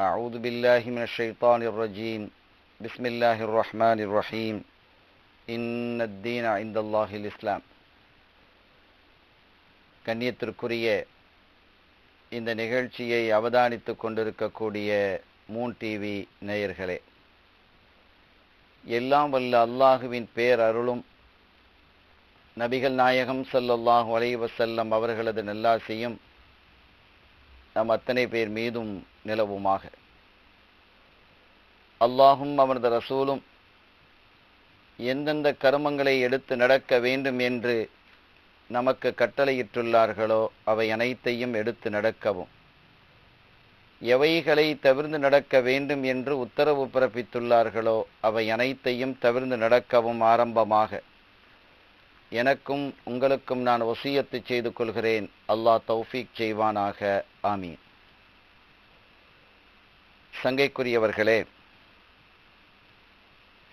أعوذ بالله من الشيطان الرجيم بسم الله الرحمن الرحيم இன்ன தீன ஐந்தல்லாஹில் இஸ்லாம் கண்ணியத்திற்குரிய இந்த நிகழ்ச்சியை அவதானித்து கொண்டிருக்கக்கூடிய மூன் டிவி நேயர்களே எல்லாம் வல்ல அல்லாஹுவின் பேரருளும் நபிகள் நாயகம் ஸல்லல்லாஹு அலைஹி வஸல்லம் அவர்களது நல்லாசியும் நம் அத்தனை பேர் மீதும் நிலவுமாக. அல்லாஹும் அவனது ரசூலும் எந்தெந்த கருமங்களை எடுத்து நடக்க வேண்டும் என்று நமக்கு கட்டளையிட்டுள்ளார்களோ அவை அனைத்தையும் எடுத்து நடக்கவும். எவைகளை தவிர்ந்து நடக்க வேண்டும் என்று உத்தரவு பிறப்பித்துள்ளார்களோ அவை அனைத்தையும் தவிர்ந்து நடக்கவும் ஆரம்பமாக. எனக்கும் உங்களுக்கும் நான் வசியத்து செய்து கொள்கிறேன். அல்லாஹ் தௌஃபீக் செய்வானாக. ஆமீன். சங்கைக்குரியவர்களே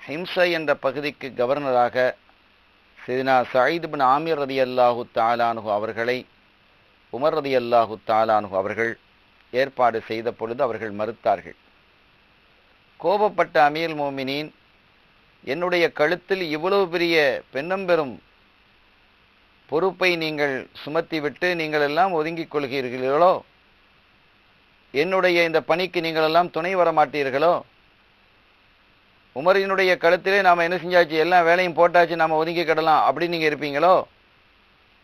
ஹிம்சை என்ற பகுதிக்கு கவர்னராக சிதினா சயீத் பின் ஆமீர் ரதி அல்லாஹு தாலானு அவர்களை உமர் ரதி அல்லாஹு தாலானு அவர்கள் ஏற்பாடு செய்த பொழுது அவர்கள் மறுத்தார்கள். கோபப்பட்ட அமீர் மோமினின் என்னுடைய கழுத்தில் இவ்வளவு பெரிய பெண்ணம்பெறும் பொறுப்பை நீங்கள் சுமத்திவிட்டு நீங்கள் எல்லாம் ஒதுங்கிக் கொள்கிறீர்களோ? என்னுடைய இந்த பணிக்கு நீங்கள் எல்லாம் துணை வர மாட்டீர்களோ? உமரினுடைய கழுத்திலே நாம் என்ன செஞ்சாச்சு? எல்லா வேலையும் போட்டாச்சு நாம் ஒதுங்கி கிடலாம் அப்படின்னு நீங்கள் இருப்பீங்களோ?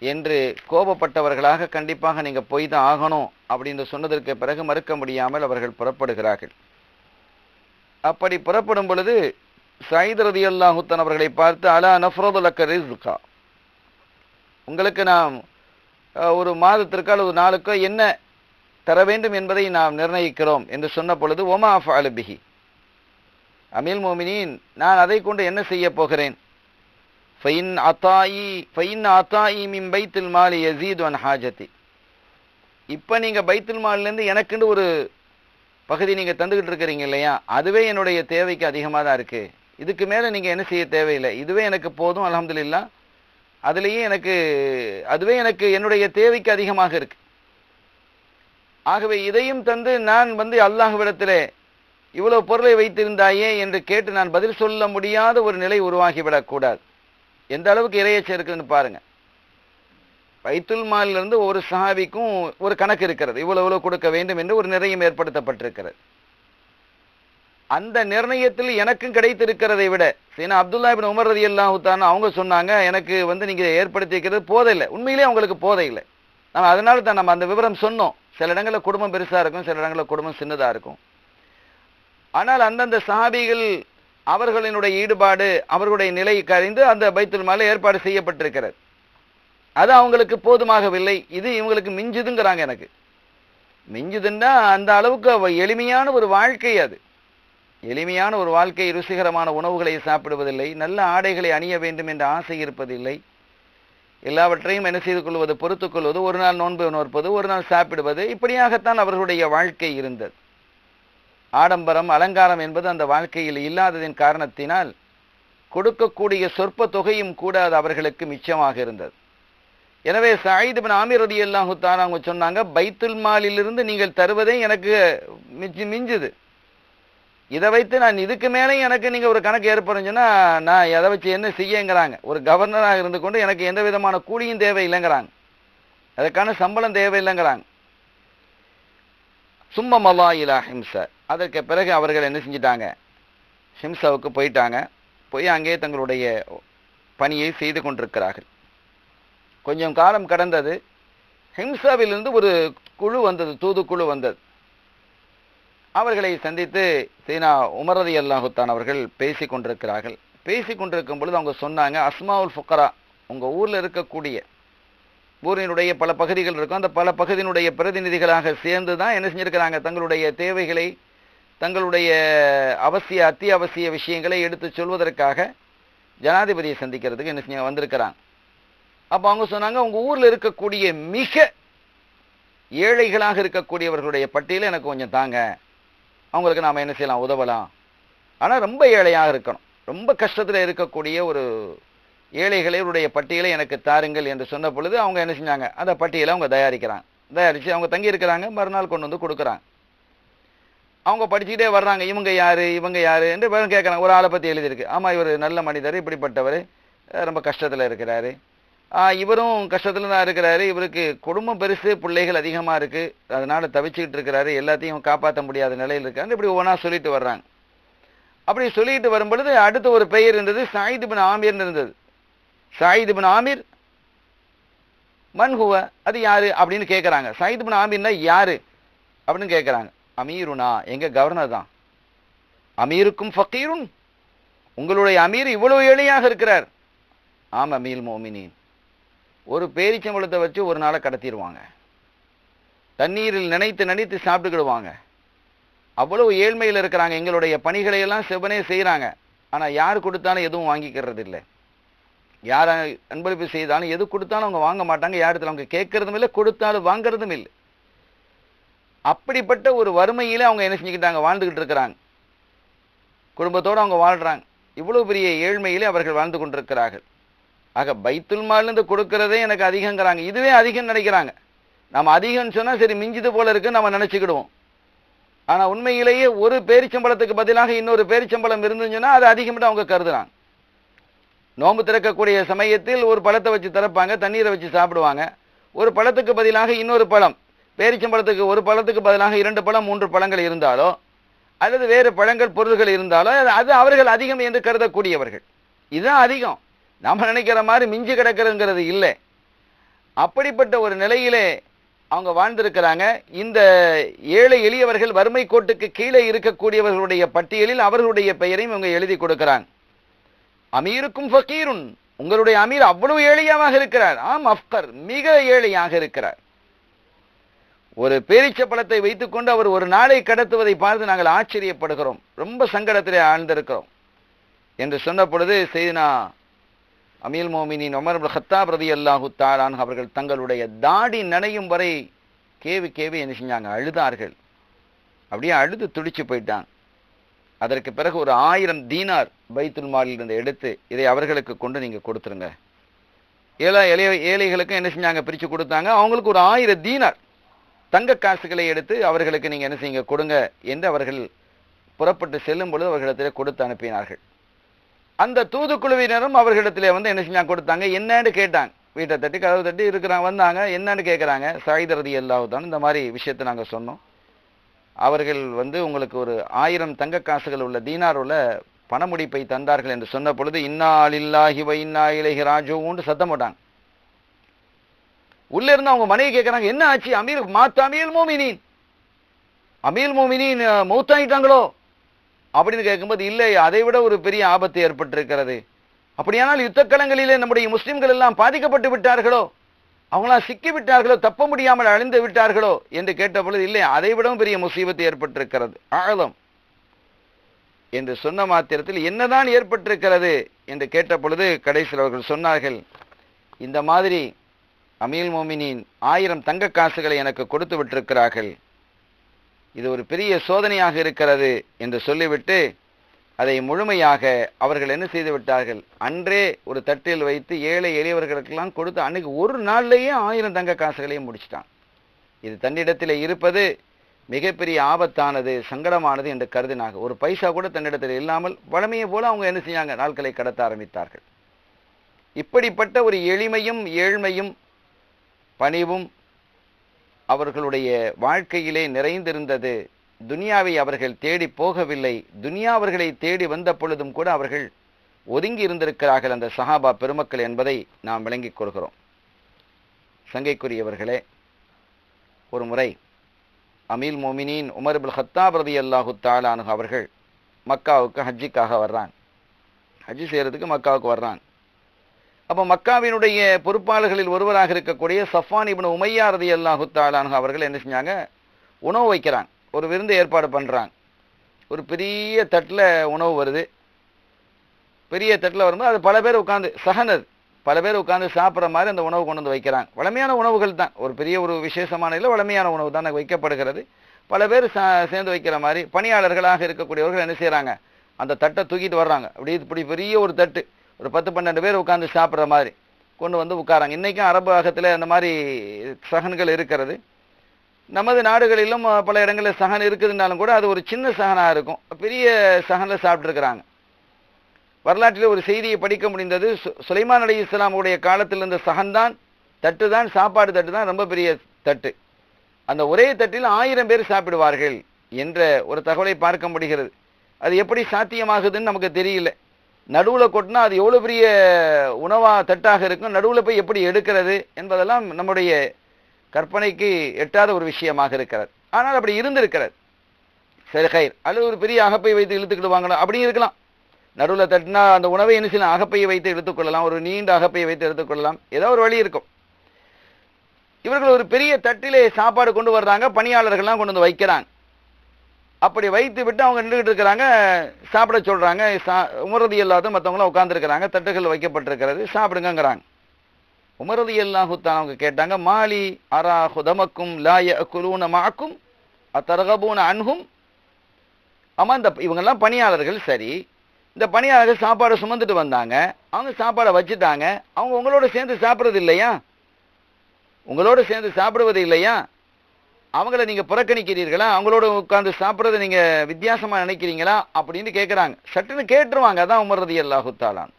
என்று கோபப்பட்டவர்களாக கண்டிப்பாக நீங்கள் போய் தான் ஆகணும் அப்படின்னு சொன்னதற்கு பிறகு மறுக்க முடியாமல் அவர்கள் புறப்படுகிறார்கள். அப்படி புறப்படும் பொழுது சயித் ரதி அல்லாஹுத்தன் அவர்களை பார்த்து அலா நஃப்ரோதுலக்க ரிஸ்கா? உங்களுக்கு நாம் ஒரு மாதத்திற்கோ அல்லது நாளுக்கோ என்ன தர வேண்டும் என்பதை நாம் நிர்ணயிக்கிறோம் என்று சொன்ன பொழுது ஒமா அஃபாலு பிஹி. அமீல் மோமினின் நான் அதை கொண்டு என்ன செய்ய போகிறேன்? ஃபைன் அத்தாயி ஃபைன் அத்தாயி மின் பைத்தில் மாலி யசீது அன் ஹாஜதி இப்போ நீங்கள் பைத்தில் மாலிலேருந்து எனக்குன்னு ஒரு பகுதி நீங்கள் தந்துக்கிட்டு இருக்கிறீங்க இல்லையா? அதுவே என்னுடைய தேவைக்கு அதிகமாக தான் இருக்குது இதுக்கு மேலே நீங்கள் என்ன செய்ய தேவையில்லை. இதுவே எனக்கு போதும் அல்ஹம்துலில்லா. அதுலேயே எனக்கு அதுவே எனக்கு என்னுடைய தேவைக்கு அதிகமாக இருக்குது ஆகவே இதையும் தந்து நான் வந்து அல்லாஹ்விடத்திலே இவ்வளவு பொருளை வைத்திருந்தாயே என்று கேட்டு நான் பதில் சொல்ல முடியாத ஒரு நிலை உருவாகிவிடக்கூடாது. எந்த அளவுக்கு இறையச்சம் இருக்குன்னு பாருங்க. பைத்துல் மாலிலிருந்து ஒரு சஹாபிக்கும் ஒரு கணக்கு இருக்கிறது. இவ்வளவு இவ்வளவு கொடுக்க வேண்டும் என்று ஒரு நிர்ணயம் ஏற்படுத்தப்பட்டிருக்கிறது. அந்த நிர்ணயத்தில் எனக்கும் கிடைத்திருக்கிறதை விட சீனா அப்துல்லா இபின் உமர் ரதி அல்லாஹுத்தான அவங்க சொன்னாங்க எனக்கு வந்து நீங்கள் ஏற்படுத்திக்கிறது போதை போதையில்லை. உண்மையிலே அவங்களுக்கு போதை இல்லை நம்ம அதனால தான் நம்ம அந்த விவரம் சொன்னோம். சில இடங்களில் குடும்பம் பெருசாக இருக்கும் சில இடங்களில் குடும்பம் சின்னதாக இருக்கும். ஆனால் அந்தந்த சஹாபிகள் அவர்களினுடைய ஈடுபாடு அவர்களுடைய நிலை கறிந்து அந்த பைத்துல் மால ஏற்பாடு செய்யப்பட்டிருக்கிறது. அது அவங்களுக்கு போதுமாகவில்லை. இது இவங்களுக்கு மிஞ்சுதுங்கிறாங்க எனக்கு. மிஞ்சுதுன்னா அந்த அளவுக்கு எளிமையான ஒரு வாழ்க்கை அது. எளிமையான ஒரு வாழ்க்கை ருசிகரமான உணவுகளை சாப்பிடுவதில்லை நல்ல ஆடைகளை அணிய வேண்டும் என்ற ஆசை இருப்பதில்லை. எல்லாவற்றையும் என்ன செய்து கொள்வது பொறுத்து கொள்வது ஒரு நாள் நோன்பு நோற்பது ஒரு நாள் சாப்பிடுவது இப்படியாகத்தான் அவர்களுடைய வாழ்க்கை இருந்தது. ஆடம்பரம் அலங்காரம் என்பது அந்த வாழ்க்கையில் இல்லாததின் காரணத்தினால் கொடுக்கக்கூடிய சொற்ப தொகையும் கூட அது அவர்களுக்கு மிச்சமாக இருந்தது. எனவே சயீத் பின் ஆமீர் ரதி அல்லாஹு அவங்க சொன்னாங்க பைத்துல் மாலிலிருந்து நீங்கள் தருவதே எனக்கு மிஞ்சி மிஞ்சுது. இதை வைத்து நான் இதுக்கு மேலே எனக்கு நீங்கள் ஒரு கணக்கு ஏற்படும் நான் எதை வச்சு என்ன செய்யங்கிறாங்க? ஒரு கவர்னராக இருந்து கொண்டு எனக்கு எந்த விதமான கூலியும் தேவையில்லைங்கிறாங்க. அதற்கான சம்பளம் தேவையில்லைங்கிறாங்க. சும்ம மல்லா இலா ஹிம்ச. அதற்கு பிறகு அவர்கள் என்ன செஞ்சிட்டாங்க? ஹிம்சாவுக்கு போயிட்டாங்க. போய் அங்கே தங்களுடைய பணியை செய்து கொண்டிருக்கிறார்கள். கொஞ்சம் காலம் கடந்தது. ஹிம்சாவிலிருந்து ஒரு குழு வந்தது தூதுக்குழு வந்தது. அவர்களை சந்தித்து சீனா உமரதி அல்லாஹுத்தான் அவர்கள் பேசி கொண்டிருக்கிறார்கள். பேசி கொண்டிருக்கும் பொழுது அவங்க சொன்னாங்க அஸ்மாவுல் ஃபுக்கரா உங்கள் ஊரில் இருக்கக்கூடிய ஊரினுடைய பல பகுதிகள் இருக்கும். அந்த பல பகுதியினுடைய பிரதிநிதிகளாக சேர்ந்து தான் என்ன செஞ்சுருக்கிறாங்க? தங்களுடைய தேவைகளை தங்களுடைய அவசிய அத்தியாவசிய விஷயங்களை எடுத்து சொல்வதற்காக ஜனாதிபதியை சந்திக்கிறதுக்கு என்ன செஞ்ச வந்திருக்கிறாங்க. அப்போ அவங்க சொன்னாங்க உங்கள் ஊரில் இருக்கக்கூடிய மிக ஏழைகளாக இருக்கக்கூடியவர்களுடைய பட்டியலை எனக்கு கொஞ்சம் தாங்க. அவங்களுக்கு நாம் என்ன செய்யலாம்? உதவலாம். ஆனால் ரொம்ப ஏழையாக இருக்கணும். ரொம்ப கஷ்டத்தில் இருக்கக்கூடிய ஒரு ஏழைகளுடைய பட்டியலை எனக்கு தாருங்கள் என்று சொன்ன பொழுது அவங்க என்ன செஞ்சாங்க? அந்த பட்டியலை அவங்க தயாரிக்கிறாங்க. தயாரித்து அவங்க தங்கியிருக்கிறாங்க. மறுநாள் கொண்டு வந்து கொடுக்குறாங்க. அவங்க படிச்சுக்கிட்டே வர்றாங்க. இவங்க யார்? இவங்க யாரு? என்று பேரும் கேட்குறாங்க. ஒரு ஆளை பற்றி எழுதியிருக்கு. ஆமாம் இவர் நல்ல மனிதர் இப்படிப்பட்டவர். ரொம்ப கஷ்டத்தில் இருக்கிறாரு. இவரும் கஷ்டத்தில் தான் இருக்கிறாரு. இவருக்கு குடும்பம் பெருசு பிள்ளைகள் அதிகமாக இருக்குது அதனால் தவிச்சுக்கிட்டு இருக்கிறாரு. எல்லாத்தையும் காப்பாற்ற முடியாத நிலையில் இருக்காரு. இப்படி ஒவ்வொன்றா சொல்லிட்டு வர்றாங்க. அப்படி சொல்லிட்டு வரும்பொழுது அடுத்து அடுத்த ஒரு பெயர் இருந்தது. சாயித் பின் ஆமீர்னு இருந்தது. சாயித் பின் ஆமீர் மன்ஹுவ அது யாரு? அப்படின்னு கேட்குறாங்க சாயித் பின் ஆமீர்னா யாரு அப்படின்னு கேட்குறாங்க அமீருனா? எங்கள் கவர்னர் தான். அமீருக்கும் ஃபக்கீருன். உங்களுடைய அமீர் இவ்வளவு எளியாக இருக்கிறார். ஆம் அமீல் மோமினின் ஒரு பேரிச்சம்பழத்தை வச்சு ஒரு நாளை கடத்திடுவாங்க. தண்ணீரில் நினைத்து நினைத்து சாப்பிட்டுக்கிடுவாங்க. அவ்வளவு ஏழ்மையில் இருக்கிறாங்க. எங்களுடைய பணிகளை எல்லாம் செவனே செய்கிறாங்க ஆனால் யார் கொடுத்தாலும் எதுவும் வாங்கிக்கிறது இல்லை யார் அன்பளிப்பு செய்தாலும் எது கொடுத்தாலும் அவங்க வாங்க மாட்டாங்க. யாரிடத்துல அவங்க கேட்கறதும் இல்லை கொடுத்தாலும் வாங்குறதும் இல்லை. அப்படிப்பட்ட ஒரு வறுமையில் அவங்க என்ன செஞ்சுக்கிட்டாங்க? வாழ்ந்துக்கிட்டு இருக்கிறாங்க. குடும்பத்தோடு அவங்க வாழ்கிறாங்க இவ்வளோ பெரிய ஏழ்மையிலே அவர்கள் வாழ்ந்து கொண்டிருக்கிறார்கள். ஆக பைத்துல் மாலிருந்து கொடுக்கறதே எனக்கு அதிகங்கிறாங்க. இதுவே அதிகம் நினைக்கிறாங்க. நம்ம அதிகம்னு சொன்னால் சரி மிஞ்சிது போல இருக்குன்னு நம்ம நினச்சிக்கிடுவோம். ஆனால் உண்மையிலேயே ஒரு பேரிச்சம்பழத்துக்கு பதிலாக இன்னொரு பேரிச்சம்பழம் இருந்துச்சுன்னா அது அதிகம்னு அவங்க கருதுறாங்க. நோம்பு திறக்கக்கூடிய சமயத்தில் ஒரு பழத்தை வச்சு திறப்பாங்க தண்ணீரை வச்சு சாப்பிடுவாங்க. ஒரு பழத்துக்கு பதிலாக இன்னொரு பழம் பேரிச்சம்பழத்துக்கு ஒரு பழத்துக்கு பதிலாக இரண்டு பழம் மூன்று பழங்கள் இருந்தாலோ அல்லது வேறு பழங்கள் பொருள்கள் இருந்தாலோ அது- அது அவர்கள் அதிகம் என்று கருதக்கூடியவர்கள். இதுதான் அதிகம். நம்ம நினைக்கிற மாதிரி மிஞ்சி கிடக்கிறதுங்கிறது இல்லை. அப்படிப்பட்ட ஒரு நிலையிலே அவங்க வாழ்ந்திருக்கிறாங்க. இந்த ஏழை எளியவர்கள் வறுமை கோட்டுக்கு கீழே இருக்கக்கூடியவர்களுடைய பட்டியலில் அவர்களுடைய பெயரையும் இவங்க எழுதி கொடுக்கிறாங்க. அமீருக்கும் ஃபக்கீருன் உங்களுடைய அமீர் அவ்வளவு ஏழையாக இருக்கிறார். ஆம் அஃப்கர் மிக ஏழையாக இருக்கிறார். ஒரு பேரிச்ச பழத்தை வைத்துக்கொண்டு அவர் ஒரு நாளை கடத்துவதை பார்த்து நாங்கள் ஆச்சரியப்படுகிறோம். ரொம்ப சங்கடத்திலே ஆழ்ந்திருக்கிறோம். என்று சொன்ன பொழுது செய்தினா அமீல் மோமினின் ஒமர் ஹத்தாப் ரதி அல்லாஹு தாரான் அவர்கள் தங்களுடைய தாடி நனையும் வரை கேவி கேவி என்ன செஞ்சாங்க? அழுதார்கள். அப்படியே அழுது துடிச்சு போயிட்டான் அதற்கு பிறகு ஒரு ஆயிரம் தீனார் பைத்துல் மாலில் இருந்து எடுத்து இதை அவர்களுக்கு கொண்டு நீங்கள் கொடுத்துருங்க. ஏழை இளைய ஏழைகளுக்கு என்ன செஞ்சாங்க? பிரித்து கொடுத்தாங்க. அவங்களுக்கு ஒரு ஆயிரம் தீனார் தங்க காசுகளை எடுத்து அவர்களுக்கு நீங்கள் என்ன செய்யுங்க? கொடுங்க என்று அவர்கள் புறப்பட்டு செல்லும் பொழுது அவர்களிடத்திலே கொடுத்து அனுப்பினார்கள். அந்த தூதுக்குழுவினரும் அவர்களிடத்திலே வந்து என்ன செஞ்சாங்க? கொடுத்தாங்க. என்னன்னு கேட்டாங்க. வீட்டை தட்டி கதவு தட்டி இருக்கிறாங்க வந்தாங்க. என்னன்னு கேட்குறாங்க சாயுதரதி எல்லாவுதான் இந்த மாதிரி விஷயத்தை நாங்கள் சொன்னோம். அவர்கள் வந்து உங்களுக்கு ஒரு ஆயிரம் தங்க காசுகள் உள்ள தீனார் உள்ள பணமுடிப்பை தந்தார்கள் என்று சொன்ன பொழுது இன்னா வைன்னா இலகி இன்னா சத்தம் போட்டாங்க. உள்ள இருந்து அவங்க மனைவி கேட்குறாங்க என்ன ஆச்சு? அமீர் மாத்த அமீல் மோமினின் அமீல் மோமினின் மௌத்தாயிட்டாங்களோ? அப்படின்னு கேட்கும்போது இல்லை அதை விட ஒரு பெரிய ஆபத்து ஏற்பட்டிருக்கிறது. அப்படியானால் யுத்தக்களங்களிலே நம்முடைய முஸ்லிம்கள் எல்லாம் பாதிக்கப்பட்டு விட்டார்களோ? அவங்களாம் சிக்கி விட்டார்களோ? தப்ப முடியாமல் அழிந்து விட்டார்களோ? என்று கேட்ட பொழுது இல்லை அதை விடவும் பெரிய முசீபத்து ஏற்பட்டிருக்கிறது. ஆழம். என்று சொன்ன மாத்திரத்தில் என்னதான் ஏற்பட்டிருக்கிறது என்று கேட்ட பொழுது கடைசியில் அவர்கள் சொன்னார்கள் இந்த மாதிரி அமீல் மோமினின் ஆயிரம் தங்க காசுகளை எனக்கு கொடுத்து விட்டிருக்கிறார்கள். இது ஒரு பெரிய சோதனையாக இருக்கிறது என்று சொல்லிவிட்டு அதை முழுமையாக அவர்கள் என்ன செய்து விட்டார்கள்? அன்றே ஒரு தட்டில் வைத்து ஏழை எளியவர்களுக்கெல்லாம் கொடுத்து அன்னைக்கு ஒரு நாள்லேயே ஆயிரம் தங்க காசுகளையும் முடிச்சிட்டான். இது தன்னிடத்தில் இருப்பது மிகப்பெரிய ஆபத்தானது சங்கடமானது என்று கருதினாங்க ஒரு பைசா கூட தன்னிடத்தில் இல்லாமல் வளமையை போல அவங்க என்ன செய்யாங்க? நாட்களை கடத்த ஆரம்பித்தார்கள். இப்படிப்பட்ட ஒரு எளிமையும் ஏழ்மையும் பணிவும் அவர்களுடைய வாழ்க்கையிலே நிறைந்திருந்தது. துனியாவை அவர்கள் தேடி போகவில்லை. துனியா அவர்களை தேடி வந்த பொழுதும் கூட அவர்கள் ஒதுங்கி இருந்திருக்கிறார்கள் அந்த சஹாபா பெருமக்கள் என்பதை நாம் விளங்கிக் கொள்கிறோம். சங்கைக்குரியவர்களே ஒரு முறை அமீல் மோமினின் உமர் இப்னு ஹத்தாப் ரதி அல்லாஹு தாலானு அவர்கள் மக்காவுக்கு ஹஜ்ஜிக்காக வர்றான். ஹஜ்ஜி செய்கிறதுக்கு மக்காவுக்கு வர்றான். அப்போ மக்காவினுடைய பொறுப்பாளர்களில் ஒருவராக இருக்கக்கூடிய சஃபான் இபின் உமையாரதி அல்லாஹு தாலானு அவர்கள் என்ன செஞ்சாங்க? உணவு வைக்கிறாங்க. ஒரு விருந்து ஏற்பாடு பண்ணுறாங்க ஒரு பெரிய தட்டில் உணவு வருது. பெரிய தட்டில் வரும்போது அது பல பேர் உட்காந்து சகனது பல பேர் உட்காந்து சாப்பிட்ற மாதிரி அந்த உணவு கொண்டு வந்து வைக்கிறாங்க. வளமையான உணவுகள் தான். ஒரு பெரிய ஒரு விசேஷமான இல்லை வளமையான உணவு தான் வைக்கப்படுகிறது. பல பேர் சேர்ந்து வைக்கிற மாதிரி பணியாளர்களாக இருக்கக்கூடியவர்கள் என்ன செய்கிறாங்க அந்த தட்டை தூக்கிட்டு வர்றாங்க. அப்படி இப்படி பெரிய ஒரு தட்டு. ஒரு பத்து பன்னெண்டு பேர் உட்காந்து சாப்பிட்ற மாதிரி கொண்டு வந்து உட்காராங்க. இன்றைக்கும் அரபு அகத்தில் அந்த மாதிரி சகன்கள் இருக்கிறது. நமது நாடுகளிலும் பல இடங்களில் சகன் இருக்குதுனாலும் கூட அது ஒரு சின்ன சகனாக இருக்கும். பெரிய சகனில் சாப்பிட்ருக்குறாங்க. வரலாற்றில் ஒரு செய்தியை படிக்க முடிந்தது சு- சுலைமான் அலி இஸ்லாமுடைய காலத்தில் இருந்த சகன்தான் தட்டு தான் சாப்பாடு தட்டு தான் ரொம்ப பெரிய தட்டு. அந்த ஒரே தட்டில் ஆயிரம் பேர் சாப்பிடுவார்கள் என்ற ஒரு தகவலை பார்க்க முடிகிறது. அது எப்படி சாத்தியமாகுதுன்னு நமக்கு தெரியல. நடுவில் கொட்டினா அது எவ்வளோ பெரிய உணவாக தட்டாக இருக்கும்? நடுவில் போய் எப்படி எடுக்கிறது என்பதெல்லாம் நம்முடைய கற்பனைக்கு எட்டாத ஒரு விஷயமாக இருக்கிறது. ஆனால் அப்படி இருந்திருக்கிறது. சரி கயிர் அல்லது ஒரு பெரிய அகப்பை வைத்து இழுத்துக்கிட்டு வாங்கலாம் அப்படியும் இருக்கலாம். நடுவில் தட்டினா அந்த உணவை என்ன செய்யலாம்? அகப்பையை வைத்து எடுத்துக்கொள்ளலாம் ஒரு நீண்ட அகப்பையை வைத்து எடுத்துக்கொள்ளலாம் ஏதோ ஒரு வழி இருக்கும். இவர்கள் ஒரு பெரிய தட்டிலே சாப்பாடு கொண்டு வர்றாங்க. பணியாளர்கள்லாம் கொண்டு வந்து வைக்கிறாங்க. அப்படி வைத்து விட்டு அவங்க நின்றுகிட்டு இருக்கிறாங்க சாப்பிட சொல்கிறாங்க சா உமரதி இல்லாத மற்றவங்களாம் உட்காந்துருக்கிறாங்க தட்டுகள் வைக்கப்பட்டிருக்கிறது சாப்பிடுங்கிறாங்க உமரதி எல்லாஹுத்தான் அவங்க கேட்டாங்க மாலி அரா ஹுதமக்கும் லாய குலூன மாக்கும் அத்தரகபூன அன்கும் ஆமாம் இந்த இவங்கெல்லாம் பணியாளர்கள் சரி. இந்த பணியாளர்கள் சாப்பாடு சுமந்துட்டு வந்தாங்க அவங்க சாப்பாடை வச்சுட்டாங்க அவங்க உங்களோட சேர்ந்து சாப்பிட்றது இல்லையா? உங்களோட சேர்ந்து சாப்பிடுவது இல்லையா? அவங்கள நீங்க புறக்கணிக்கிறீர்களா? அவங்களோட உட்கார்ந்து சாப்பிட்றத நீங்க வித்தியாசமா நினைக்கிறீங்களா? அப்படின்னு கேட்குறாங்க சட்டுன்னு கேட்டுருவாங்க. அதான் உமர்றது எல்லாஹுத்தாலான்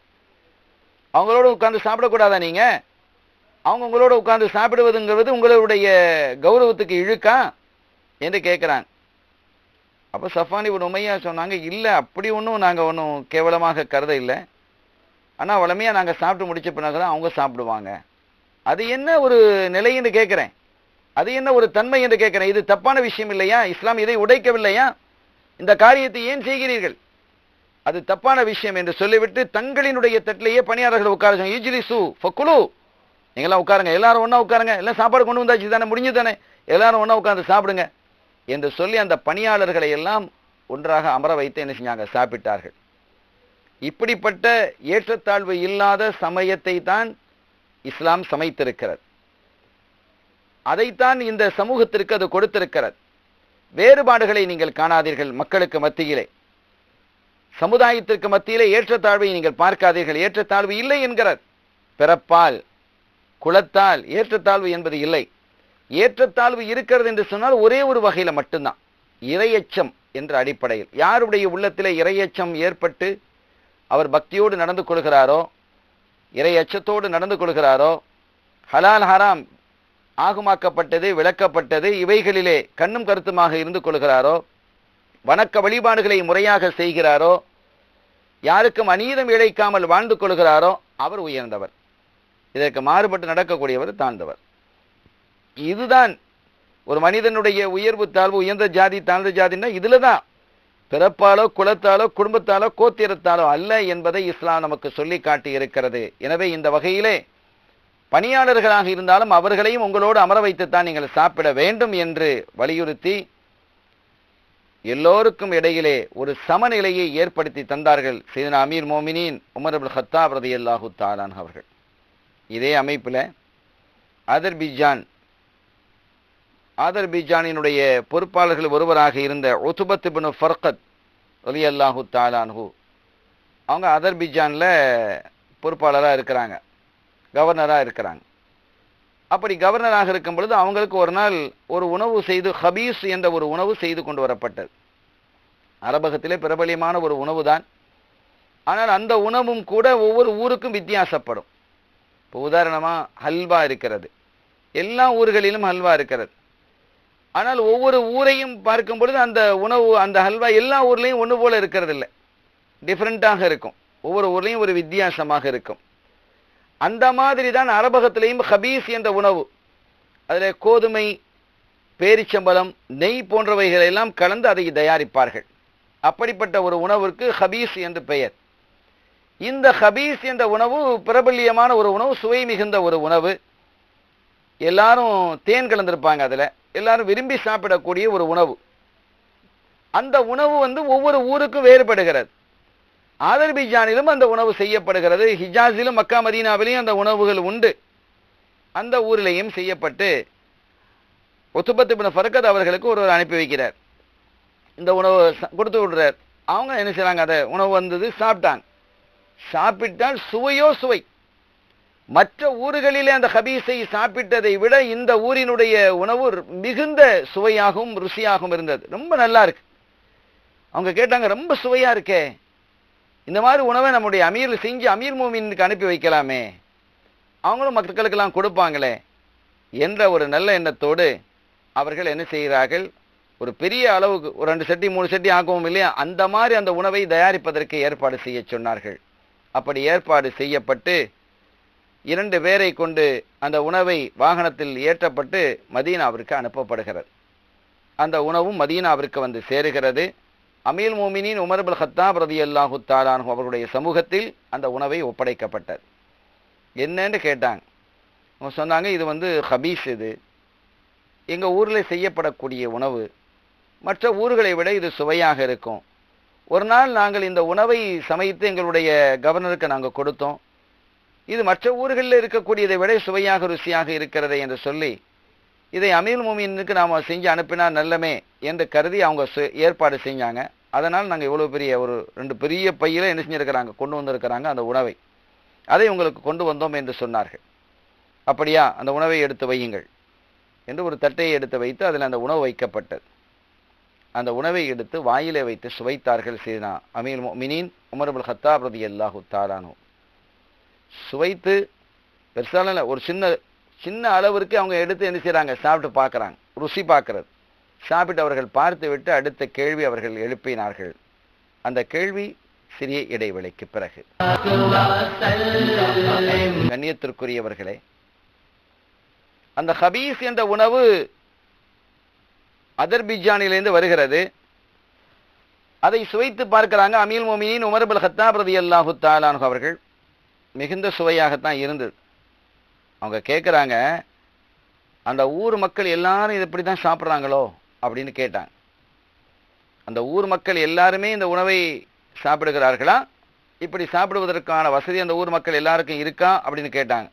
அவங்களோட உட்கார்ந்து சாப்பிடக்கூடாதா நீங்க? அவங்க உங்களோட உட்கார்ந்து சாப்பிடுவதுங்கிறது உங்களுடைய கௌரவத்துக்கு இழுக்கா? என்று கேட்குறாங்க அப்போ சஃபானி ஒரு உமையா சொன்னாங்க இல்லை அப்படி ஒன்றும் நாங்கள் ஒன்றும் கேவலமாக கருத இல்லை ஆனால் வளமையாக நாங்கள் சாப்பிட்டு முடிச்ச பிறகு தான் அவங்க சாப்பிடுவாங்க. அது என்ன ஒரு நிலைன்னு கேட்குறேன் அது என்ன ஒரு தன்மை என்று கேட்கிறேன்? இது தப்பான விஷயம் இல்லையா? இஸ்லாம் இதை உடைக்கவில்லையா? இந்த காரியத்தை ஏன் செய்கிறீர்கள்? அது தப்பான விஷயம் என்று சொல்லிவிட்டு தங்களினுடைய தட்டிலேயே பணியாளர்கள் உட்காருங்க. யூஜிலி சு ஃபக்குலு. நீங்களாம் உட்காருங்க. எல்லாரும் ஒன்றா உட்காருங்க. எல்லாம் சாப்பாடு கொண்டு வந்தாச்சு. தானே முடிஞ்சு தானே. எல்லாரும் ஒன்றா உட்காந்து சாப்பிடுங்க என்று சொல்லி அந்த பணியாளர்களை எல்லாம் ஒன்றாக அமர வைத்து என்ன செஞ்சாங்க? சாப்பிட்டார்கள். இப்படிப்பட்ட ஏற்றத்தாழ்வு இல்லாத சமயத்தை தான் இஸ்லாம் சமைத்திருக்கிறது. அதைத்தான் இந்த சமூகத்திற்கு அது கொடுத்திருக்கிறது. வேறுபாடுகளை நீங்கள் காணாதீர்கள் மக்களுக்கு மத்தியிலே. சமுதாயத்திற்கு மத்தியிலே ஏற்றத்தாழ்வை நீங்கள் பார்க்காதீர்கள். ஏற்றத்தாழ்வு இல்லை என்கிறார். பிறப்பால் குலத்தால் ஏற்றத்தாழ்வு என்பது இல்லை. ஏற்றத்தாழ்வு இருக்கிறது என்று சொன்னால் ஒரே ஒரு வகையில் மட்டும்தான். இரையச்சம் என்ற அடிப்படையில். யாருடைய உள்ளத்திலே இரையச்சம் ஏற்பட்டு அவர் பக்தியோடு நடந்து கொள்கிறாரோ இரையச்சத்தோடு நடந்து கொள்கிறாரோ ஹலால் ஹராம் ஆகுமாக்கப்பட்டது விளக்கப்பட்டது இவைகளிலே கண்ணும் கருத்துமாக இருந்து கொள்கிறாரோ? வணக்க வழிபாடுகளை முறையாக செய்கிறாரோ? யாருக்கும் அநீதம் இழைக்காமல் வாழ்ந்து கொள்கிறாரோ? அவர் உயர்ந்தவர். இதற்கு மாறுபட்டு நடக்கக்கூடியவர் தாழ்ந்தவர். இதுதான் ஒரு மனிதனுடைய உயர்வு தாழ்வு உயர்ந்த ஜாதி தாழ்ந்த ஜாதின்னா இதில் தான் பிறப்பாலோ குலத்தாலோ குடும்பத்தாலோ கோத்திரத்தாலோ அல்ல என்பதை இஸ்லாம் நமக்கு சொல்லி காட்டி இருக்கிறது எனவே இந்த வகையிலே பணியாளர்களாக இருந்தாலும் அவர்களையும் உங்களோடு அமர வைத்துத்தான் நீங்கள் சாப்பிட வேண்டும் என்று வலியுறுத்தி எல்லோருக்கும் இடையிலே ஒரு சமநிலையை ஏற்படுத்தி தந்தார்கள் சைதனா அமீர் மோமினின் உமர் அபுல் ஹத்தாப் ரதி அல்லாஹு தாலான் அவர்கள். இதே அமைப்பில் அதர்பிஜான் ஆதர்பிஜானினுடைய பொறுப்பாளர்கள் ஒருவராக இருந்த ஒத்துபத் பின் ஃபர்கத் ஒலி அல்லாஹு தாலான்ஹூ. அவங்க அதர்பிஜானில் பொறுப்பாளராக இருக்கிறாங்க. கவர்னராக இருக்கிறாங்க. அப்படி கவர்னராக இருக்கும் பொழுது அவங்களுக்கு ஒரு நாள் ஒரு உணவு செய்து ஹபீஸ் என்ற ஒரு உணவு செய்து கொண்டு வரப்பட்டது. அரபகத்திலே பிரபலியமான ஒரு உணவு தான் ஆனால் அந்த உணவும் கூட ஒவ்வொரு ஊருக்கும் வித்தியாசப்படும். இப்போ உதாரணமாக ஹல்வா இருக்கிறது. எல்லா ஊர்களிலும் ஹல்வா இருக்கிறது. ஆனால் ஒவ்வொரு ஊரையும் பார்க்கும் பொழுது அந்த உணவு அந்த ஹல்வா எல்லா ஊர்லேயும் ஒன்று போல் இருக்கிறது இல்லை டிஃப்ரெண்ட்டாக இருக்கும். ஒவ்வொரு ஊர்லேயும் ஒரு வித்தியாசமாக இருக்கும். அந்த மாதிரி தான் அரபகத்திலையும் ஹபீஸ் என்ற உணவு. அதில் கோதுமை பேரிச்சம்பழம் நெய் போன்றவைகளை எல்லாம் கலந்து அதை தயாரிப்பார்கள். அப்படிப்பட்ட ஒரு உணவிற்கு ஹபீஸ் என்று பெயர். இந்த ஹபீஸ் என்ற உணவு பிரபல்யமான ஒரு உணவு சுவை மிகுந்த ஒரு உணவு. எல்லாரும் தேன் கலந்திருப்பாங்க அதில். எல்லாரும் விரும்பி சாப்பிடக்கூடிய ஒரு உணவு. அந்த உணவு வந்து ஒவ்வொரு ஊருக்கும் வேறுபடுகிறது. ஆதர்பிஜானிலும் அந்த உணவு செய்யப்படுகிறது. ஹிஜாஸிலும் மக்கா மதீனாவிலையும் அந்த உணவுகள் உண்டு. அந்த ஊரிலேயும் செய்யப்பட்டு ஒத்துபத்து பின் ஃபர்கத் அவர்களுக்கு ஒருவர் அனுப்பி வைக்கிறார். இந்த உணவு ச- கொடுத்து விடுறார். அவங்க என்ன செய்றாங்க? அதை உணவு வந்தது சாப்பிட்டாங்க. சாப்பிட்டால் சுவையோ சுவை. மற்ற ஊர்களிலே அந்த ஹபீஸை சாப்பிட்டதை விட இந்த ஊரினுடைய உணவு மிகுந்த சுவையாகவும் ருசியாகவும் இருந்தது. ரொம்ப நல்லா இருக்கு. அவங்க கேட்டாங்க ரொம்ப சுவையா இருக்கே. இந்த மாதிரி உணவை நம்முடைய அமீர் செஞ்சு அமீர் மோமினுக்கு அனுப்பி வைக்கலாமே. அவங்களும் மக்களுக்கெல்லாம் கொடுப்பாங்களே என்ற ஒரு நல்ல எண்ணத்தோடு அவர்கள் என்ன செய்கிறார்கள்? ஒரு பெரிய அளவுக்கு ஒரு ரெண்டு செட்டி மூணு செட்டி ஆக்கவும் இல்லையா? அந்த மாதிரி அந்த உணவை தயாரிப்பதற்கு ஏற்பாடு செய்ய சொன்னார்கள். அப்படி ஏற்பாடு செய்யப்பட்டு இரண்டு பேரை கொண்டு அந்த உணவை வாகனத்தில் ஏற்றப்பட்டு மதீனாவிற்கு அனுப்பப்படுகிறது. அந்த உணவும் மதீனாவிற்கு வந்து சேருகிறது. அமீல் மோமினின் உமர்புல் ஹத்தாப் ரதி அல்லாஹு தாலானு அவருடைய சமூகத்தில் அந்த உணவை ஒப்படைக்கப்பட்டது. என்னன்னு கேட்டாங்க. அவங்க சொன்னாங்க இது வந்து ஹபீஸ் இது. எங்கள் ஊரில் செய்யப்படக்கூடிய உணவு. மற்ற ஊர்களை விட இது சுவையாக இருக்கும். ஒரு நாள் நாங்கள் இந்த உணவை சமைத்து எங்களுடைய கவர்னருக்கு நாங்கள் கொடுத்தோம். இது மற்ற ஊர்களில் இருக்கக்கூடியதை விட சுவையாக ருசியாக இருக்கிறதே என்று சொல்லி இதை அமீர் மோமினுக்கு நாம் செஞ்சு அனுப்பினா நல்லமே என்று கருதி அவங்க ஏற்பாடு செஞ்சாங்க. அதனால் நாங்கள் இவ்வளோ பெரிய ஒரு ரெண்டு பெரிய பையில் என்ன செஞ்சிருக்கிறாங்க? கொண்டு வந்திருக்கிறாங்க அந்த உணவை. அதை உங்களுக்கு கொண்டு வந்தோம் என்று சொன்னார்கள். அப்படியா? அந்த உணவை எடுத்து வையுங்கள் என்று ஒரு தட்டையை எடுத்து வைத்து அதில் அந்த உணவு வைக்கப்பட்டது. அந்த உணவை எடுத்து வாயிலே வைத்து சுவைத்தார்கள் சீனா அமீர் மினின் உமர்புல் ஹத்தாப் ரதி அல்லாஹு தாரானோ சுவைத்து பெருசால ஒரு சின்ன சின்ன அளவிற்கு அவங்க எடுத்து என்ன செய்றாங்க? சாப்பிட்டு பார்க்குறாங்க. ருசி பார்க்குறது. சாப்பிட்டு அவர்கள் பார்த்து விட்டு அடுத்த கேள்வி அவர்கள் எழுப்பினார்கள். அந்த கேள்வி சிறிய இடைவெளிக்கு பிறகு. கண்ணியத்திற்குரியவர்களே அந்த ஹபீஸ் என்ற உணவு அதர்பிஜானிலிருந்து வருகிறது. அதை சுவைத்து பார்க்கிறாங்க அமீல் மோமினின் உமர்பல் ஹத்தாபிரதி அல்லாஹு தாலானு அவர்கள். மிகுந்த சுவையாகத்தான் இருந்தது. அவங்க கேட்குறாங்க அந்த ஊர் மக்கள் எல்லாரும் இப்படி தான் சாப்பிட்றாங்களோ அப்படின்னு கேட்டாங்க. அந்த ஊர் மக்கள் எல்லாருமே இந்த உணவை சாப்பிடுகிறார்களா? இப்படி சாப்பிடுவதற்கான வசதி அந்த ஊர் மக்கள் எல்லாருக்கும் இருக்கா? அப்படின்னு கேட்டாங்க.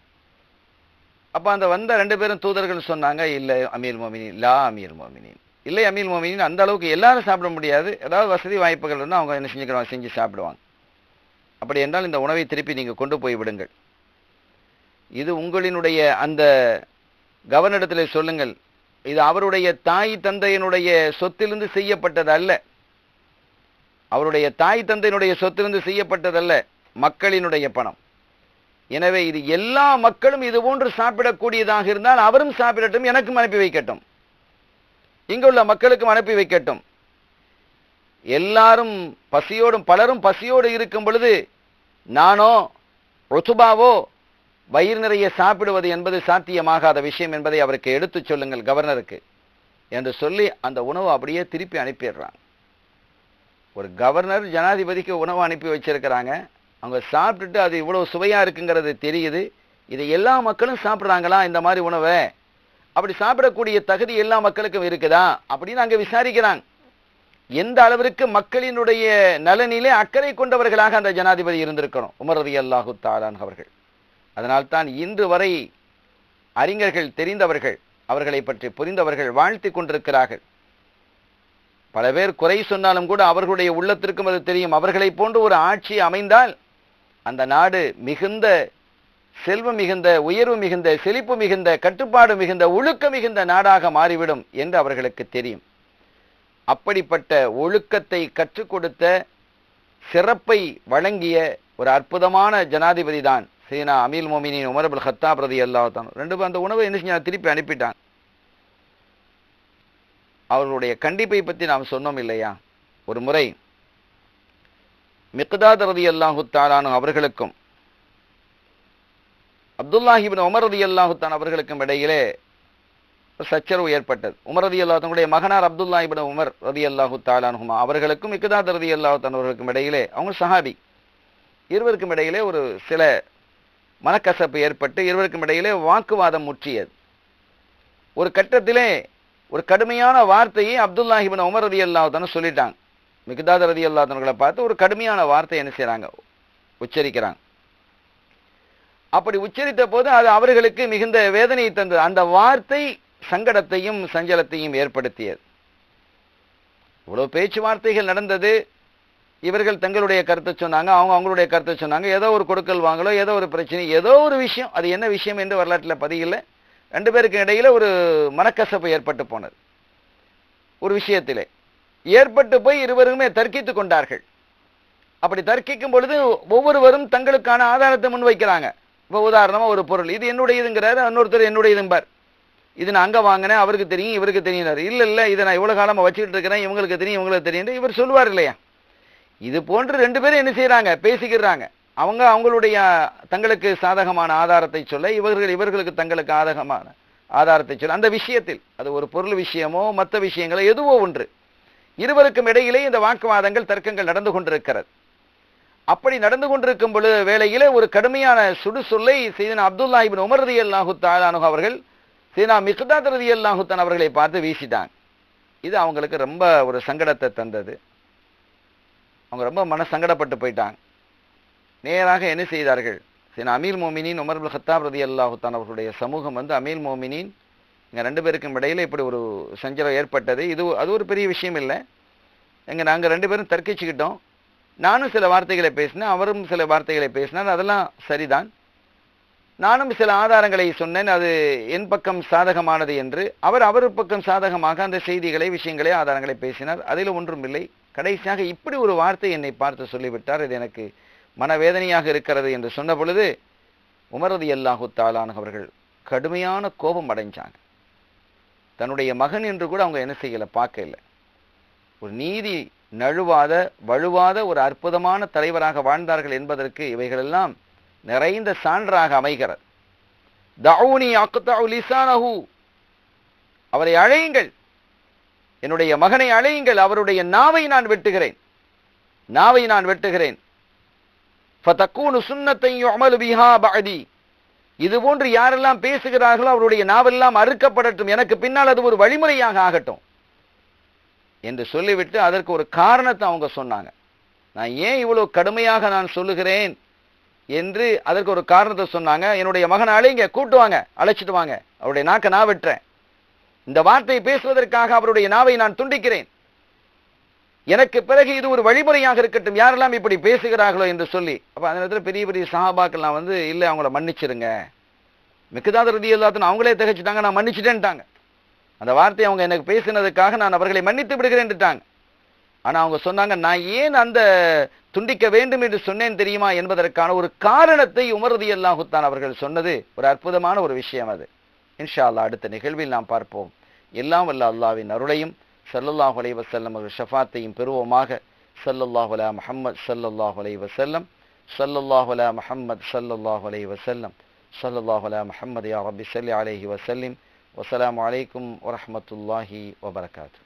அப்போ அந்த வந்த ரெண்டு பேரும் தூதர்கள் சொன்னாங்க இல்லை அமீர் மோமினின் லா அமீர் மோமினின். இல்லை அமீர் மோமினின் அந்த அளவுக்கு எல்லாரும் சாப்பிட முடியாது. ஏதாவது வசதி வாய்ப்புகள் இருந்தால் அவங்க என்ன செஞ்சுக்கிறாங்க செஞ்சு சாப்பிடுவாங்க. அப்படி என்றால் இந்த உணவை திருப்பி நீங்கள் கொண்டு போய் விடுங்கள். இது உங்களினுடைய அந்த கவர்னிடத்தில் சொல்லுங்கள். இது அவருடைய தாய் தந்தையினுடைய சொத்திலிருந்து செய்யப்பட்டது அல்ல அவருடைய தாய் தந்தையினுடைய சொத்திலிருந்து செய்யப்பட்டதல்ல. மக்களினுடைய பணம். எனவே இது எல்லா மக்களும் இது போன்று சாப்பிடக்கூடியதாக இருந்தால் அவரும் சாப்பிடட்டும் எனக்கும் அனுப்பி வைக்கட்டும். இங்குள்ள மக்களுக்கும் அனுப்பி வைக்கட்டும். எல்லாரும் பசியோடும் பலரும் பசியோடு இருக்கும் பொழுது நானோ ருசுபாவோ வயிறு நிறைய சாப்பிடுவது என்பது சாத்தியமாகாத விஷயம் என்பதை அவருக்கு எடுத்துச் சொல்லுங்கள் கவர்னருக்கு என்று சொல்லி அந்த உணவு அப்படியே திருப்பி அனுப்பிடுறாங்க. ஒரு கவர்னர் ஜனாதிபதிக்கு உணவு அனுப்பி வச்சிருக்கிறாங்க. அவங்க சாப்பிட்டுட்டு அது இவ்வளோ சுவையாக இருக்குங்கிறது தெரியுது. இதை எல்லா மக்களும் சாப்பிட்றாங்களா இந்த மாதிரி உணவை? அப்படி சாப்பிடக்கூடிய தகுதி எல்லா மக்களுக்கும் இருக்குதா? அப்படின்னு அங்கே விசாரிக்கிறாங்க. எந்த அளவிற்கு மக்களினுடைய நலனிலே அக்கறை கொண்டவர்களாக அந்த ஜனாதிபதி இருந்திருக்கணும்? உமர் அல்லாஹு தாலான் அவர்கள். அதனால்தான் இன்று வரை அறிஞர்கள் தெரிந்தவர்கள் அவர்களை பற்றி புரிந்தவர்கள் வாழ்த்தி கொண்டிருக்கிறார்கள். பல பேர் குறை சொன்னாலும் கூட அவர்களுடைய உள்ளத்திற்கும் அது தெரியும். அவர்களை போன்று ஒரு ஆட்சி அமைந்தால் அந்த நாடு மிகுந்த செல்வம் மிகுந்த உயர்வு மிகுந்த செழிப்பு மிகுந்த கட்டுப்பாடு மிகுந்த ஒழுக்க மிகுந்த நாடாக மாறிவிடும் என்று அவர்களுக்கு தெரியும். அப்படிப்பட்ட ஒழுக்கத்தை கற்றுக் கொடுத்த சிறப்பை வழங்கிய ஒரு அற்புதமான ஜனாதிபதி தான் சீனா அமீல் மோமினின் உமரபுல் ஹத்தா பிரதி எல்லாத்தான் ரெண்டு பேரும் அந்த உணவை என்ன செஞ்சாங்க? திருப்பி அனுப்பிட்டாங்க. அவர்களுடைய கண்டிப்பை பற்றி நாம் சொன்னோம் இல்லையா? ஒரு முறை மிக்தாத் ரதி அல்லாஹு அவர்களுக்கும் அப்துல்லாஹிபின் உமர் ரதி அல்லாஹுத்தான் அவர்களுக்கும் இடையிலே சச்சரவு ஏற்பட்டது. உமர் ரதி அல்லாஹனுடைய மகனார் அப்துல்லாஹிபின் உமர் ரதி அல்லாஹு தாலானுமா அவர்களுக்கும் மிக்தாத் ரதி அல்லாஹுத்தான் அவர்களுக்கும் இடையிலே அவங்க சஹாபி இருவருக்கும் இடையிலே ஒரு சில மனக்கசப்பு ஏற்பட்டு இருவருக்கும் இடையிலே வாக்குவாதம் முற்றியது. ஒரு கட்டத்திலே ஒரு கடுமையான வார்த்தையை அப்துல்லாஹிபின் உமர் ரதி அல்லாஹான சொல்லிட்டாங்க. மிகுதாத் ரதி அல்லாஹர்களை பார்த்து ஒரு கடுமையான வார்த்தை என்ன செய்கிறாங்க உச்சரிக்கிறாங்க. அப்படி உச்சரித்த போது அது அவர்களுக்கு மிகுந்த வேதனையை தந்தது. அந்த வார்த்தை சங்கடத்தையும் சஞ்சலத்தையும் ஏற்படுத்தியது. இவ்வளவு பேச்சுவார்த்தைகள் நடந்தது. இவர்கள் தங்களுடைய கருத்தை சொன்னாங்க அவங்க அவங்களுடைய கருத்தை சொன்னாங்க. ஏதோ ஒரு கொடுக்கல் வாங்கலோ ஏதோ ஒரு பிரச்சனை ஏதோ ஒரு விஷயம். அது என்ன விஷயம் என்று வரலாற்றில் பதியில்லை ரெண்டு பேருக்கு இடையில் ஒரு மனக்கசப்பு ஏற்பட்டு போனது. ஒரு விஷயத்திலே. ஏற்பட்டு போய் இருவருமே தர்க்கித்து கொண்டார்கள். அப்படி தர்க்கிக்கும் பொழுது ஒவ்வொருவரும் தங்களுக்கான ஆதாரத்தை முன்வைக்கிறாங்க. இப்போ உதாரணமாக ஒரு பொருள். இது என்னுடையதுங்கிறாரு இன்னொருத்தர் என்னுடையதும்பார். இது நான் அங்கே வாங்கினேன் அவருக்கு தெரியும் இவருக்கு தெரியினார் இல்லை இல்லை இதை நான் இவ்வளோ காலமாக வச்சுக்கிட்டு இருக்கிறேன் இவங்களுக்கு தெரியும் இவங்களுக்கு தெரியும் இவர் சொல்லுவார் இல்லையா? இது போன்று ரெண்டு பேரும் என்ன செய்கிறாங்க பேசிக்கிறாங்க அவங்க அவங்களுடைய தங்களுக்கு சாதகமான ஆதாரத்தை சொல்ல இவர்கள் இவர்களுக்கு தங்களுக்கு ஆதகமான ஆதாரத்தை சொல்ல அந்த விஷயத்தில் அது ஒரு பொருள் விஷயமோ மற்ற விஷயங்களோ எதுவோ ஒன்று. இருவருக்கும் இடையிலே இந்த வாக்குவாதங்கள் தர்க்கங்கள் நடந்து கொண்டிருக்கிறது. அப்படி நடந்து கொண்டிருக்கும் பொழுது வேளையிலே ஒரு கடுமையான சுடு சொல்லை செய்தன அப்துல்லா இபின் உமர் ரதி அல்லாஹு தாலானு அவர்கள் சீனா மிக்தாத் ரதி அல்லாஹுத்தான் அவர்களை பார்த்து வீசிட்டாங்க. இது அவங்களுக்கு ரொம்ப ஒரு சங்கடத்தை தந்தது. அவங்க ரொம்ப மன சங்கடப்பட்டு போயிட்டாங்க. நேராக என்ன செய்தார்கள்? சரி அமீர் மோமினின் உமர்புல் ஹத்தாப் ரதி அல்லாஹுத்தான் அவர்களுடைய சமூகம் வந்து அமீர் மோமினின் எங்கள் ரெண்டு பேருக்கும் இடையில் இப்படி ஒரு சஞ்சலம் ஏற்பட்டது. இது அது ஒரு பெரிய விஷயம் இல்லை. எங்கள் நாங்கள் ரெண்டு பேரும் தர்க்கிச்சுக்கிட்டோம். நானும் சில வார்த்தைகளை பேசினேன் அவரும் சில வார்த்தைகளை பேசினார். அதெல்லாம் சரிதான். நானும் சில ஆதாரங்களை சொன்னேன். அது என் பக்கம் சாதகமானது என்று. அவர் அவர் பக்கம் சாதகமாக அந்த செய்திகளை விஷயங்களை ஆதாரங்களை பேசினார். அதில் ஒன்றும் இல்லை. கடைசியாக இப்படி ஒரு வார்த்தை என்னை பார்த்து சொல்லிவிட்டார். இது எனக்கு மனவேதனையாக இருக்கிறது என்று சொன்ன பொழுது உமரது அல்லாஹு தாலான் அவர்கள் கடுமையான கோபம் அடைஞ்சாங்க. தன்னுடைய மகன் என்று கூட அவங்க என்ன செய்யலை பார்க்க இல்லை ஒரு நீதி நழுவாத வழுவாத ஒரு அற்புதமான தலைவராக வாழ்ந்தார்கள் என்பதற்கு இவைகளெல்லாம் நிறைந்த சான்றாக அமைகிறது. தவுனி அக்தஉ லிசானஹூ அவரை அழையுங்கள். என்னுடைய மகனை அழையுங்கள் அவருடைய நாவை நான் வெட்டுகிறேன். நாவை நான் வெட்டுகிறேன். ஃபதக்கூனு இது போன்று யாரெல்லாம் பேசுகிறார்களோ அவருடைய நாவெல்லாம் அறுக்கப்படட்டும். எனக்கு பின்னால் அது ஒரு வழிமுறையாக ஆகட்டும். என்று சொல்லிவிட்டு அதற்கு ஒரு காரணத்தை அவங்க சொன்னாங்க. நான் ஏன் இவ்வளோ கடுமையாக நான் சொல்லுகிறேன் என்று அதற்கு ஒரு காரணத்தை சொன்னாங்க. என்னுடைய மகனை அழைங்க கூட்டு வாங்க அழைச்சிட்டு வாங்க. அவருடைய நாக்கை நான் வெட்டுறேன். இந்த வார்த்தையை பேசுவதற்காக அவருடைய நாவை நான் துண்டிக்கிறேன். எனக்கு பிறகு இது ஒரு வழிமுறையாக இருக்கட்டும். யாரெல்லாம் இப்படி பேசுகிறார்களோ என்று சொல்லி. அப்ப அந்த நேரத்தில் பெரிய பெரிய சஹாபாக்கள்லாம் வந்து இல்லை அவங்கள மன்னிச்சிருங்க. மிக்கதாத ரதி எல்லாத்தையும் அவங்களே திகைச்சிட்டாங்க நான் மன்னிச்சிட்டேன்ட்டாங்க. அந்த வார்த்தையை அவங்க எனக்கு பேசினதுக்காக நான் அவர்களை மன்னித்து விடுகிறேன்ட்டாங்க ஆனால் அவங்க சொன்னாங்க நான் ஏன் அந்த துண்டிக்க வேண்டும் என்று சொன்னேன் தெரியுமா? என்பதற்கான ஒரு காரணத்தை உமரதி அல்லாஹுத்தான் அவர்கள் சொன்னது. ஒரு அற்புதமான ஒரு விஷயம் அது. இன்ஷா அல்லாஹ் அடுத்த நிகழ்வில் நாம் பார்ப்போம் எல்லாம் வல்ல அல்லாவின் அருளையும் ஸல்லல்லாஹு அலைஹி வஸல்லம் அவர்கள் ஷஃபாத்தையும் பெறுவோமாக ஸல்லல்லாஹு அலா முஹம்மத் ஸல்லல்லாஹு அலைஹி வஸல்லம் ஸல்லல்லாஹு அலா முஹம்மத் ஸல்லல்லாஹு அலைஹி வஸல்லம் ஸல்லல்லாஹு அலா முஹம்மத் யா ரப்பி ஸல்லி அலைஹி வஸல்லிம் வஸலாமு அலைக்கும் வரஹ்மத்துல்லாஹி வபரகாத்துஹு